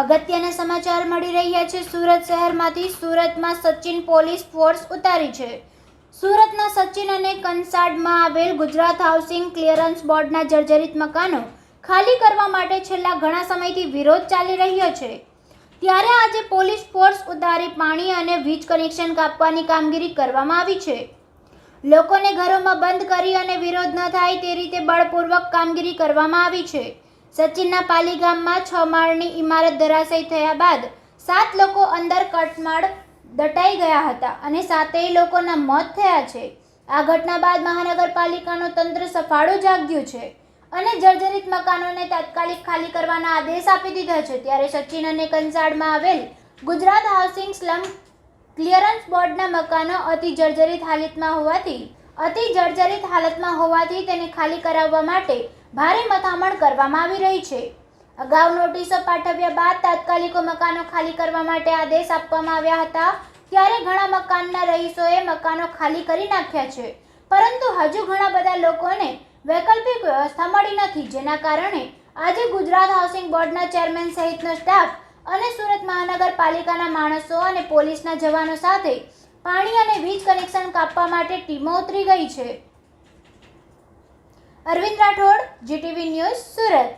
અગત્યના સમાચાર મળી રહ્યા છે. સુરત શહેરમાંથી સુરતમાં સચિન પોલીસ ફોર્સ ઉતારી છે. સુરતના સચિન અને કંસાડમાં આવેલ ગુજરાત હાઉસિંગ ક્લિયરન્સ બોર્ડના જર્જરિત મકાનો ખાલી કરવા માટે છેલ્લા ઘણા સમયથી વિરોધ ચાલી રહ્યો છે. ત્યારે આજે પોલીસ ફોર્સ ઉતારી પાણી અને વીજ કનેક્શન કાપવાની કામગીરી કરવામાં આવી છે. લોકોને ઘરોમાં બંધ કરી અને વિરોધ ન થાય તે રીતે બળપૂર્વક કામગીરી કરવામાં આવી છે. સચિનના પાલી ગામમાં છ માળની ઇમારત ધરાશયી થયા બાદ સાત લોકો અંદર કટમાળ દટાઈ ગયા હતા અને સાતેય લોકોના મોત થયા છે. આ ઘટના બાદ મહાનગરપાલિકાનું તંત્ર સફાળું જાગ્યું છે અને જર્જરિત મકાનોને તાત્કાલિક ખાલી કરવાના આદેશ આપી દીધા છે. ત્યારે સચિન અને કંસાડમાં આવેલ ગુજરાત હાઉસિંગ સ્લમ ક્લિયરન્સ બોર્ડના મકાનો અતિ જર્જરિત હાલતમાં હોવાથી અતિ જર્જરિત હાલતમાં હોવાથી તેને ખાલી કરાવવા માટે ભારે મથામણ કરવામાં આવી રહી છે. અગાઉ નોટિસો પાઠવ્યા બાદ તાત્કાલિકો મકાનો ખાલી કરવા માટે આદેશ આપવામાં આવ્યા હતા. ત્યારે ઘણા મકાનના રહીશોએ મકાનો ખાલી કરી નાખ્યા છે. પરંતુ હજુ ઘણા બધા લોકોને વૈકલ્પિક વ્યવસ્થા મળી નથી, જેના કારણે આજે ગુજરાત હાઉસિંગ બોર્ડના ચેરમેન સહિતનો સ્ટાફ અને સુરત મહાનગરપાલિકાના માણસો અને પોલીસના જવાનો સાથે પાણી અને વીજ કનેક્શન કાપવા માટે ટીમો ઉતરી ગઈ છે. Arvind Rathod, GTV news Surat.